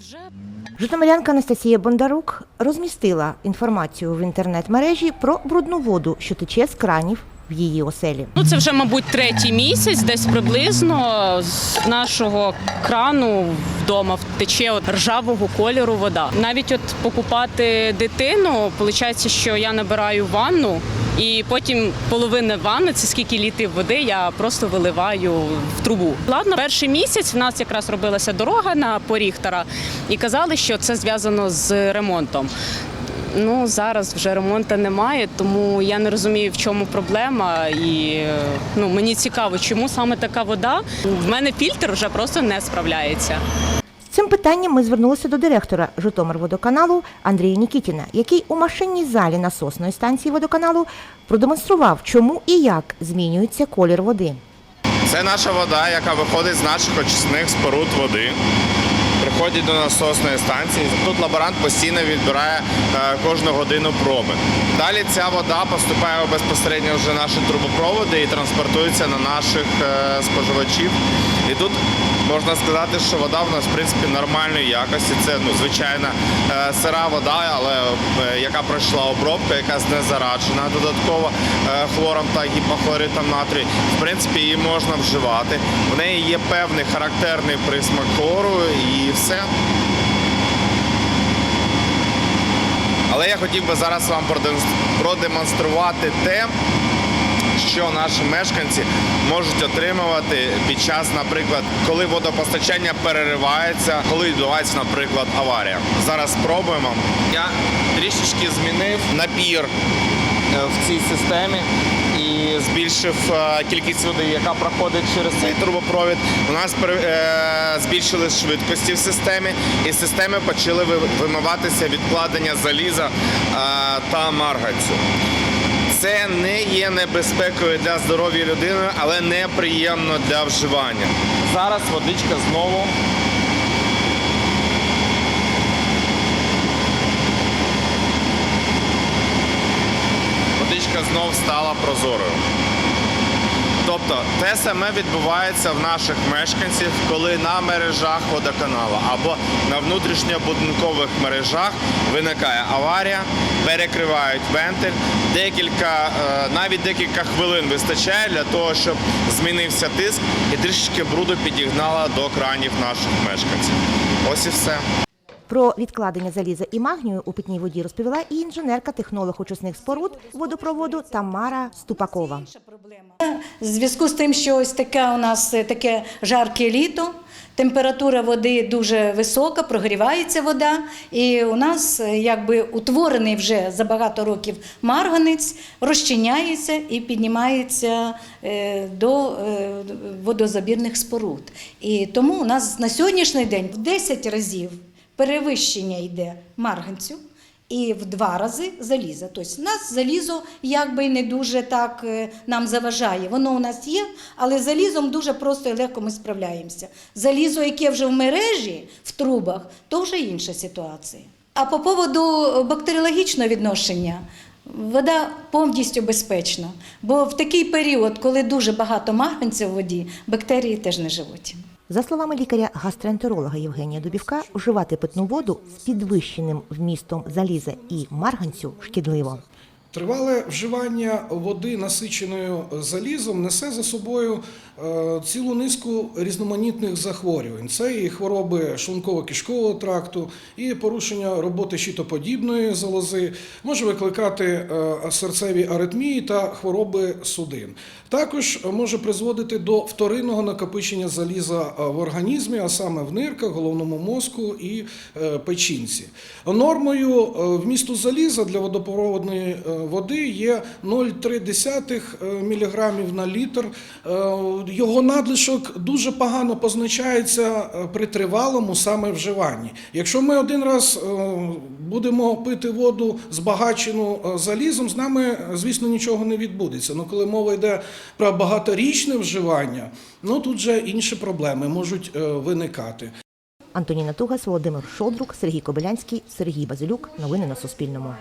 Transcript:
Вже Житомирянка Анастасія Бондарук розмістила інформацію в інтернет-мережі про брудну воду, що тече з кранів в її оселі. ну це вже, мабуть, третій місяць, десь приблизно з нашого крану вдома тече от ржавого кольору вода. Навіть от покупати дитину, виходить, що я набираю ванну. І потім половина ванни, це скільки літрів води, я просто виливаю в трубу. Ладно, перший місяць в нас якраз робилася дорога на поріхтара, і казали, що це зв'язано з ремонтом. Ну зараз вже ремонту немає, тому я не розумію, в чому проблема. І ну мені цікаво, чому саме така вода. В мене фільтр вже просто не справляється. З цим питанням ми звернулися до директора Житомирводоканалу Андрія Нікітіна, який у машинній залі насосної станції водоканалу продемонстрував, чому і як змінюється колір води. Це наша вода, яка виходить з наших очисних споруд води. Приходить до насосної станції. Тут лаборант постійно відбирає е, кожну годину проби. Далі ця вода поступає безпосередньо вже наші трубопроводи і транспортується на наших е, споживачів. І тут можна сказати, що вода в нас в принципі нормальної якості. Це ну, звичайна е, сира вода, але е, яка пройшла обробку, яка знезараджена додатково е, хлором та гіпохлоритом натрію. В принципі, її можна вживати. В неї є певний характерний присмак хлору і все. Але я хотів би зараз вам продемонструвати те, що наші мешканці можуть отримувати під час, наприклад, коли водопостачання переривається, коли відбувається, наприклад, аварія. Зараз спробуємо. Я трішечки змінив напір е, в цій системі і збільшив е, кількість води, яка проходить через цей трубопровід. У нас е, збільшились швидкості в системі, і системи почали вимиватися відкладення заліза та марганцю. Це не є небезпекою для здоров'я людини, але неприємно для вживання. Зараз водичка знову. Водичка знов стала прозорою. Тобто те саме відбувається в наших мешканців, коли на мережах водоканалу або на внутрішньобудинкових мережах виникає аварія, перекривають вентиль. Декілька, е, навіть декілька хвилин вистачає для того, щоб змінився тиск і трішечки бруду підігнала до кранів наших мешканців. Ось і все. Про відкладення заліза і магнію у питній воді розповіла і інженерка-технолог очисних споруд водопроводу Тамара Ступакова. В зв'язку з тим, що ось таке у нас е, таке жарке літо, температура води дуже висока, прогрівається вода, і у нас е, якби утворений вже за багато років марганець розчиняється і піднімається е, до водозабірних споруд. І тому у нас на сьогоднішній день в 10 разів перевищення йде марганцю і в два рази заліза. Тобто нас залізо якби не дуже так е, нам заважає. Воно у нас є, але залізом дуже просто і легко ми справляємося. Залізо, яке вже в мережі, в трубах, то вже інша ситуація. А по поводу бактеріологічного відношення. Вода повністю безпечна, бо в такий період, коли дуже багато марганця в воді, бактерії теж не живуть. За словами лікаря-гастроентеролога Євгенія Дубівка, вживати питну воду з підвищеним вмістом заліза і марганцю шкідливо. Тривале вживання води, насиченою залізом, несе за собою е, цілу низку різноманітних захворювань. Це і хвороби шлунково-кишкового тракту, і порушення роботи щитоподібної залози, може викликати е, серцеві аритмії та хвороби судин. Також може призводити до вторинного накопичення заліза е, в організмі, а саме в нирках, головному мозку і печінці. Нормою вмісту заліза для водопроводної води є 0,3 мг на літр. Е, Його надлишок дуже погано позначається е, при тривалому саме вживанні. Якщо ми один раз е, будемо пити воду збагачену е, залізом, з нами, е, звісно, нічого не відбудеться. Ну, коли мова йде про багаторічне вживання, ну тут вже інші проблеми можуть е, виникати. Антоніна Тугас, Володимир Шодрук, Сергій Кобилянський, Сергій Базилюк. Новини на Суспільному.